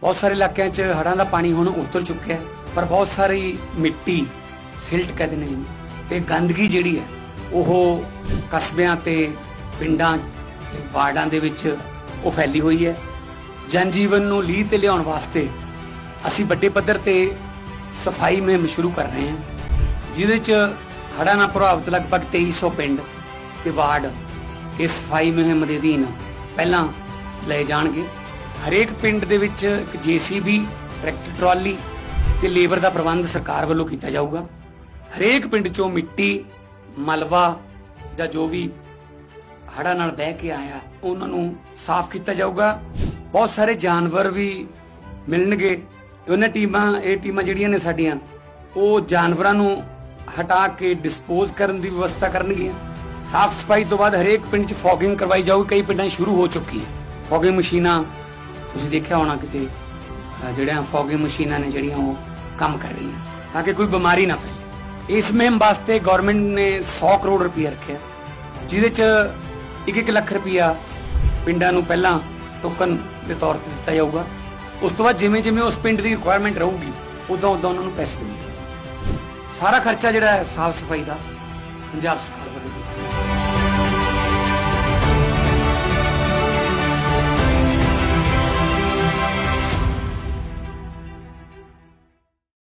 ਬਹੁਤ ਸਾਰੇ ਇਲਾਕਿਆਂ 'ਚ ਹੜ੍ਹਾਂ ਦਾ ਪਾਣੀ ਹੁਣ ਉਤਰ ਚੁੱਕਿਆ ਹੈ, ਪਰ ਬਹੁਤ ਸਾਰੀ ਮਿੱਟੀ, ਸਿਲਟ ਕਹਿੰਦੇ ਨੇ ਜਿਹਨੂੰ ਤੇ ਗੰਦਗੀ ਜਿਹੜੀ ਹੈ, ਉਹ ਕਸਬਿਆਂ ਤੇ ਪਿੰਡਾਂ, ਵਾਰਡਾਂ ਦੇ ਵਿੱਚ ਉਹ ਫੈਲੀ ਹੋਈ ਹੈ। ਜਨ ਜੀਵਨ ਨੂੰ ਲੀਹ ਤੇ ਲਿਆਉਣ ਵਾਸਤੇ ਅਸੀਂ ਵੱਡੇ ਪੱਧਰ ਤੇ ਸਫ਼ਾਈ ਮੁਹਿੰਮ ਸ਼ੁਰੂ ਕਰ ਰਹੇ ਹਾਂ। ਜਿਹਦੇ 'ਚ ਹੜ੍ਹਾਂ ਨਾਲ ਪ੍ਰਭਾਵਿਤ ਲਗਭਗ 2300 ਪਿੰਡ ਤੇ ਵਾਰਡ ਇਸ ਸਫ਼ਾਈ ਮੁਹਿੰਮ ਦੇ ਅਧੀਨ ਪਹਿਲਾਂ ਲਏ ਜਾਣਗੇ। ਹਰੇਕ ਪਿੰਡ ਦੇ ਵਿੱਚ ਇੱਕ ਜੀਸੀਬੀ, ਟਰੈਕਟਰ ਟਰਾਲੀ ਤੇ ਲੇਬਰ ਦਾ ਪ੍ਰਬੰਧ ਸਰਕਾਰ ਵੱਲੋਂ ਕੀਤਾ ਜਾਊਗਾ। ਹਰੇਕ ਪਿੰਡ ਚੋਂ ਮਿੱਟੀ, ਮਲਵਾ ਜਾਂ ਜੋ ਵੀ ਹੜ੍ਹਾਂ ਨਾਲ ਬਹਿ ਕੇ ਆਇਆ, ਉਹਨਾਂ ਨੂੰ ਸਾਫ਼ ਕੀਤਾ ਜਾਊਗਾ। ਬਹੁਤ ਸਾਰੇ ਜਾਨਵਰ ਵੀ ਮਿਲਣਗੇ। ਉਹਨਾਂ ਟੀਮਾਂ, ਇਹ ਟੀਮਾਂ ਜਿਹੜੀਆਂ ਨੇ ਸਾਡੀਆਂ, ਉਹ ਜਾਨਵਰਾਂ ਨੂੰ ਹਟਾ ਕੇ ਡਿਸਪੋਜ਼ ਕਰਨ ਦੀ ਵਿਵਸਥਾ ਕਰਨਗੀਆਂ ਸਾਫ਼ ਸਫ਼ਾਈ ਤੋਂ ਬਾਅਦ ਹਰੇਕ ਪਿੰਡ 'ਚ ਫੌਗਿੰਗ ਕਰਵਾਈ ਜਾਊਗੀ। ਕਈ ਪਿੰਡਾਂ 'ਚ ਸ਼ੁਰੂ ਹੋ ਚੁੱਕੀ ਹੈ। ਫੌਗਿੰਗ ਮਸ਼ੀਨਾਂ, ਤੁਸੀਂ ਦੇਖਿਆ ਹੋਣਾ ਕਿਤੇ ਅਹ ਜਿਹੜੀਆਂ ਫੌਗਿੰਗ ਮਸ਼ੀਨਾਂ ਨੇ, ਜਿਹੜੀਆਂ ਉਹ ਕੰਮ ਕਰ ਰਹੀਆਂ। ਤਾਂ ਕਿ ਕੋਈ ਬਿਮਾਰੀ ਨਾ ਫੈਲੇ। ਇਸ ਮੁਹਿੰਮ ਵਾਸਤੇ ਗਵਰਨਮੈਂਟ ਨੇ 100 ਕਰੋੜ ਰੁਪਏ ਰੱਖਿਆ। ਜਿਹਦੇ 'ਚ 1-1 ਲੱਖ ਰੁਪਇਆ ਪਿੰਡਾਂ ਨੂੰ ਪਹਿਲਾਂ ਟੋਕਨ ਦੇ ਤੌਰ ਤੇ ਦਿੱਤਾ ਜਾਊਗਾ। ਉਸ ਤੋਂ ਬਾਅਦ ਜਿਵੇਂ ਜਿਵੇਂ ਉਸ ਪਿੰਡ ਦੀ ਰਿਕੁਆਇਰਮੈਂਟ ਰਹੂਗੀ ਉਦੋਂ ਉਦੋਂ ਉਹਨਾਂ ਨੂੰ ਪੈਸੇ ਦਿੰਦੇ ਸਾਰਾ ਖਰਚਾ ਜਿਹੜਾ ਹੈ ਸਾਫ਼ ਸਫ਼ਾਈ ਦਾ ਪੰਜਾਬ ਸਰਕਾਰ ਵੱਲੋਂ